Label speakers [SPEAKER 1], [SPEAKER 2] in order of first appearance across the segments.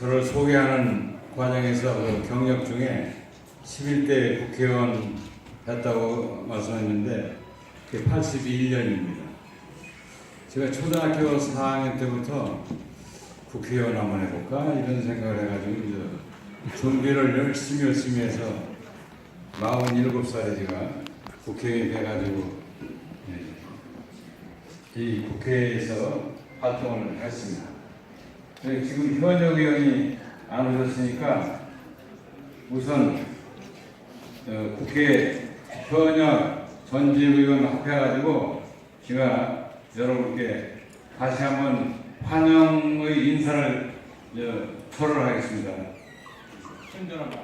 [SPEAKER 1] 저를 소개하는 과정에서 그 경력 중에 11대 국회의원 했다고 말씀했는데 그게 81년입니다. 제가 초등학교 4학년 때부터 국회의원 한번 해볼까 이런 생각을 해가지고 이제 준비를 열심히 열심히 해서 47살에 제가 국회의원이 돼가지고 예, 이 국회에서 활동을 했습니다. 네, 지금 현역 의원이 안 오셨으니까 우선 어, 국회 현역 전직 의원 합해가지고 제가 여러분께 다시 한번 환영의 인사를 저, 하겠습니다. 친절한 말.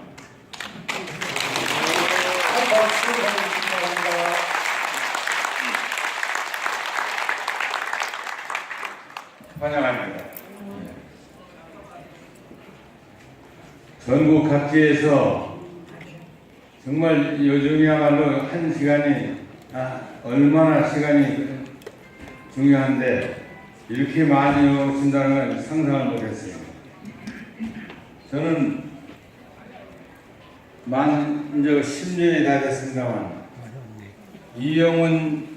[SPEAKER 2] 박수 부탁드립니다.
[SPEAKER 1] 환영합니다. 전국 각지에서 정말 요즘이야말로 한 시간이 아, 얼마나 시간이 중요한데 이렇게 많이 오신다는 건 상상을 못했어요. 저는 만 이제 10년이 다 됐습니다만 이영훈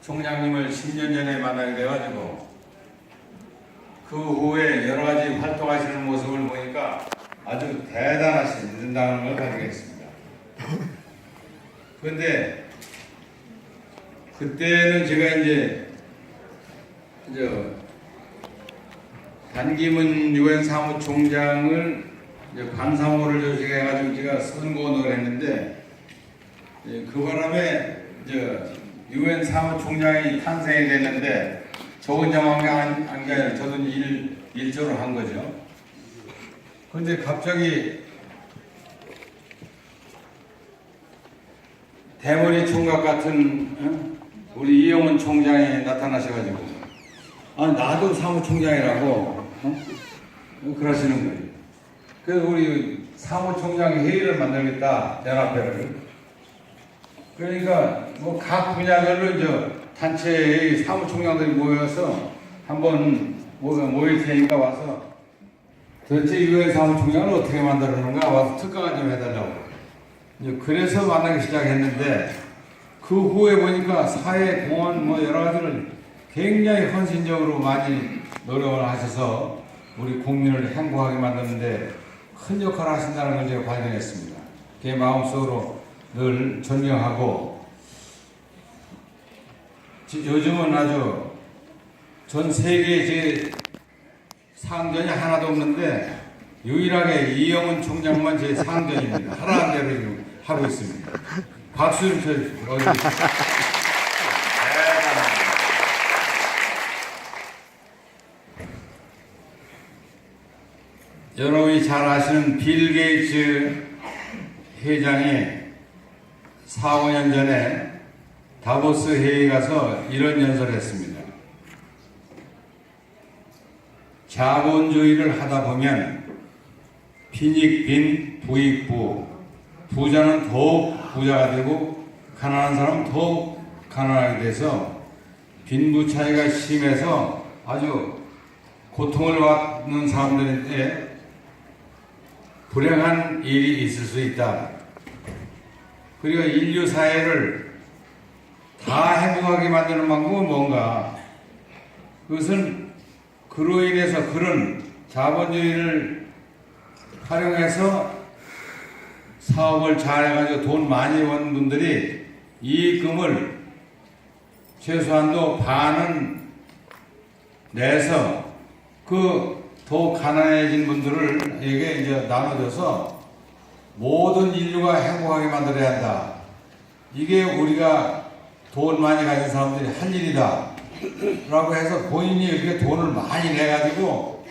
[SPEAKER 1] 총장님을 10년 전에 만나게 돼가지고 그 후에 여러 가지 활동하시는 모습을 보니까 아주 대단하신다는 걸 가지겠습니다. 그런데 그때는 제가 이제 저 단기문 유엔 사무총장을 이제 반상호를 조직해가지고 제가 선거운동을 했는데 예, 그 바람에 이제 유엔 사무총장이 탄생이 됐는데 저 혼자만 한, 한게 아니라 저도 일, 일조를 한 거죠. 그런데 갑자기 대머리 총각 같은 어? 우리 이영훈 총장이 나타나셔가지고 아 나도 사무총장이라고 어? 그러시는 거예요. 그래서 우리 사무총장 회의를 만들겠다 연합회를 그러니까 뭐 각 분야별로 이제 단체의 사무총장들이 모여서 한번 모- 모일 테니까 와서 도대체 유엔 사무총장을 어떻게 만들었는가 와서 특강을 좀 해달라고 이제 그래서 만나기 시작했는데 그 후에 보니까 사회 공헌 뭐 여러 가지를 굉장히 헌신적으로 많이 노력을 하셔서 우리 국민을 행복하게 만드는데 큰 역할을 하신다는 걸 제가 발견했습니다. 제 마음속으로 늘 존경하고 지- 요즘은 아주 전 세계에 제 상전이 하나도 없는데 유일하게 이영훈 총장만 제 상전입니다. 하라는 대로 지금 하고 있습니다. 박수 좀 쳐주십시오. 어디- 여러분이 잘 아시는 빌 게이츠 회장이 4, 5년 전에 다보스 회의에 가서 이런 연설을 했습니다. 자본주의를 하다 보면 빈익빈 부익부 부자는 더욱 부자가 되고 가난한 사람은 더욱 가난하게 돼서 빈부 차이가 심해서 아주 고통을 받는 사람들한테 불행한 일이 있을 수 있다. 그리고 인류 사회를 다 행복하게 만드는 방법은 뭔가? 그것은 그로 인해서 그런 자본주의를 활용해서 사업을 잘 해가지고 돈 많이 번 분들이 이익금을 최소한도 반은 내서 그 더 가난해진 분들에게 이제 나눠줘서 모든 인류가 행복하게 만들어야 한다. 이게 우리가 돈 많이 가진 사람들이 할 일이다. 라고 해서 본인이 이렇게 돈을 많이 내가지고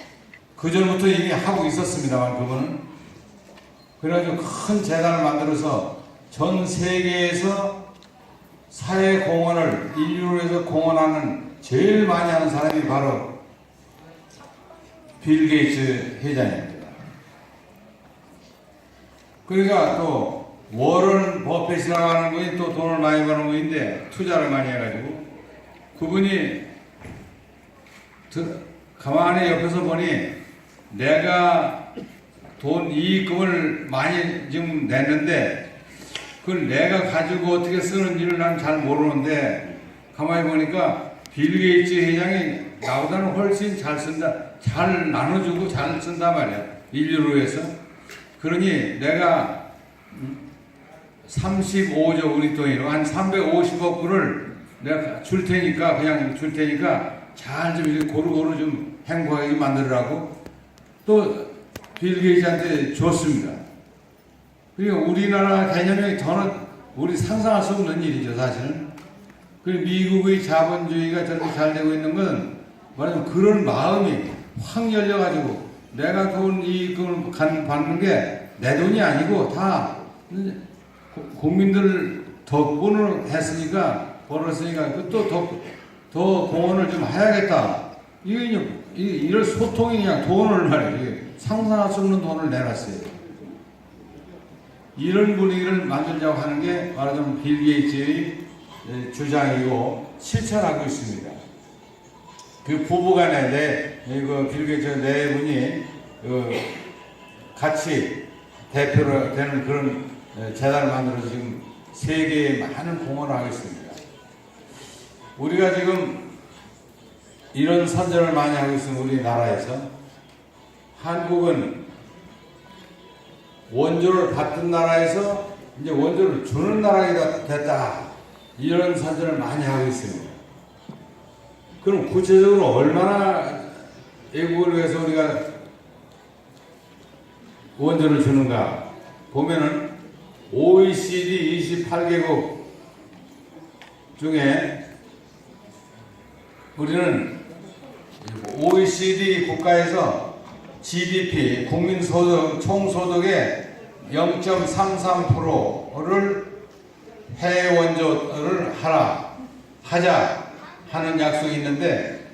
[SPEAKER 1] 그전부터 이미 하고 있었습니다만 그분은 그래가지고 큰 재단을 만들어서 전 세계에서 사회 공헌을 인류를 위해서 공헌하는 제일 많이 하는 사람이 바로 빌 게이츠 회장입니다. 그러니까 또 워런 버핏이라고 하는 분이 또 돈을 많이 버는 분인데 투자를 많이 해가지고 그분이 드- 가만히 옆에서 보니 내가 돈 이익금을 많이 지금 냈는데 그걸 내가 가지고 어떻게 쓰는지를 난 잘 모르는데 가만히 보니까 빌 게이츠 회장이 나보다는 훨씬 잘 쓴다, 잘 나눠주고 잘 쓴단 말이야 인류로 해서. 그러니 내가 35조 우리 돈으로 한 350억 불을 내가 줄 테니까 그냥 줄 테니까 잘 좀 고루고루 좀 행복하게 만들으라고 또 빌 게이츠한테 줬습니다. 그러니까 우리나라 개념이 더는 우리 상상할 수 없는 일이죠 사실은. 그리고 미국의 자본주의가 저렇게 잘 되고 있는 건 말하자면 그런 마음이 확 열려가지고 내가 돈 이익을 간- 받는 게 내 돈이 아니고 다 고- 국민들 덕분으로 했으니까 벌었으니까 또더 더 공헌을 좀 해야겠다. 이게 이제 소통이 그냥 돈을 말이지 상상할 수 없는 돈을 내놨어요. 이런 분위기를 만들자고 하는 게 말하자면 빌 게이츠의 에, 주장이고 실천하고 있습니다. 그 부부간에 내 이거 빌 게이츠 네 분이 그 같이 대표로 되는 그런 에, 재단을 만들어서 지금 세계에 많은 공헌을 하고 있습니다. 우리가 지금 이런 선전을 많이 하고 있는 우리나라에서 한국은 원조를 받던 나라에서 이제 원조를 주는 나라가 됐다. 이런 선전을 많이 하고 있습니다. 그럼 구체적으로 얼마나 애국을 위해서 우리가 원조를 주는가? 보면은 OECD 28개국 중에 우리는 OECD 국가에서 GDP 국민소득 총소득의 0.33%를 해외 원조를 하라 하자 하는 약속이 있는데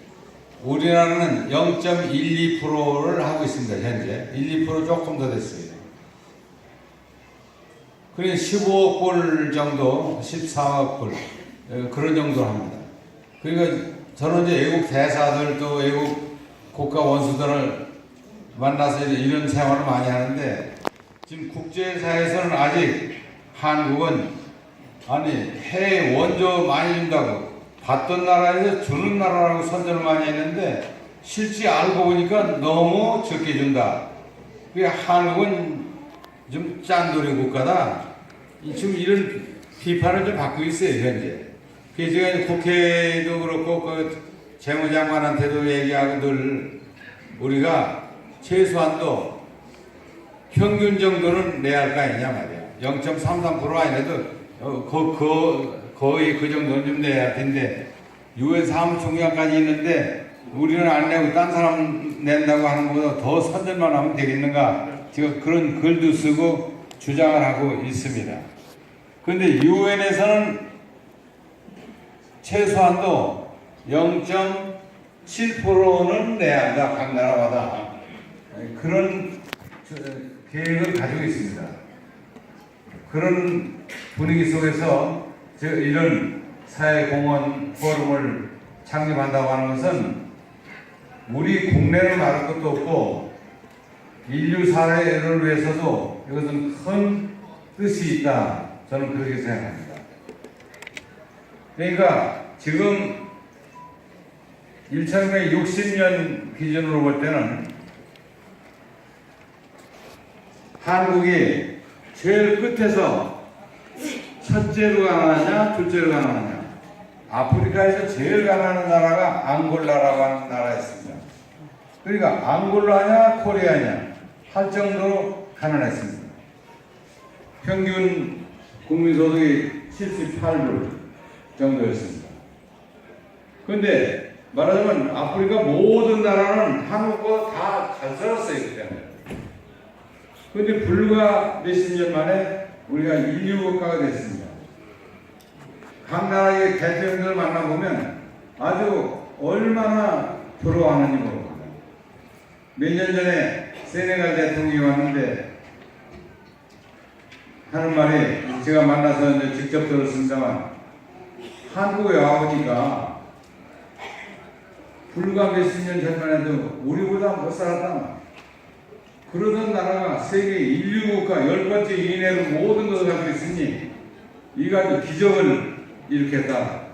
[SPEAKER 1] 우리나라는 0.12%를 하고 있습니다 현재 1, 2% 조금 더 됐어요. 그래 15억 불 정도, 14억 불 어, 그런 정도 합니다. 그러니까 저는 이제 외국 대사들 또 외국 국가 원수들을 만나서 이런 생활을 많이 하는데 지금 국제사에서는 아직 한국은 아니 해외 원조 많이 준다고 받던 나라에서 주는 나라라고 선전을 많이 했는데 실제 알고 보니까 너무 적게 준다. 그게 한국은 좀 짠돌이 국가다. 이- 지금 이런 비판을 좀 받고 있어요 현재. 제가 이제 국회도 그렇고 그 재무장관한테도 얘기하고 늘 우리가 최소한도 평균 정도는 내야 할 거 아니냐 말이야. 0.33% 아니라도 어, 거, 거, 거의 그 정도는 좀 내야 할 텐데 유엔 사무총장까지 있는데 우리는 안 내고 딴 사람 낸다고 하는 것보다 더 선전만 하면 되겠는가? 제가 그런 글도 쓰고 주장을 하고 있습니다. 그런데 유엔에서는 최소한도 0.7%는 내야 한다, 각 나라마다. 그런 저- 계획을 가지고 있습니다. 그런 분위기 속에서 저 이런 사회공헌 포럼을 창립한다고 하는 것은 우리 국내를 말할 것도 없고 인류 사회를 위해서도 이것은 큰 뜻이 있다. 저는 그렇게 생각합니다. 그러니까 지금 1960년 기준으로 볼 때는 한국이 제일 끝에서 첫째로 가난하냐, 둘째로 가난하냐. 아프리카에서 제일 가난한 나라가 앙골라라고 하는 나라였습니다. 그러니까 앙골라냐, 코리아냐 할 정도로 가난했습니다. 평균 국민소득이 78불 정도였습니다. 그런데 말하자면 아프리카 모든 나라는 한국과 다 잘 살았어요 그때는. 그런데 불과 몇십 년 만에 우리가 인류 국가가 됐습니다. 각 나라의 대통령들 만나보면 아주 얼마나 부러워하는지 모릅니다. 몇 년 전에 세네갈 대통령이 왔는데 하는 말이 제가 만나서 직접 들었습니다만 한국에 와보니까 불과 몇십 년 전만 해도 우리보다 못 살았다. 그러던 나라가 세계 인류 국가 열 번째 이내로 모든 것을 가지고 있으니 이 가지고 기적을 일으켰다.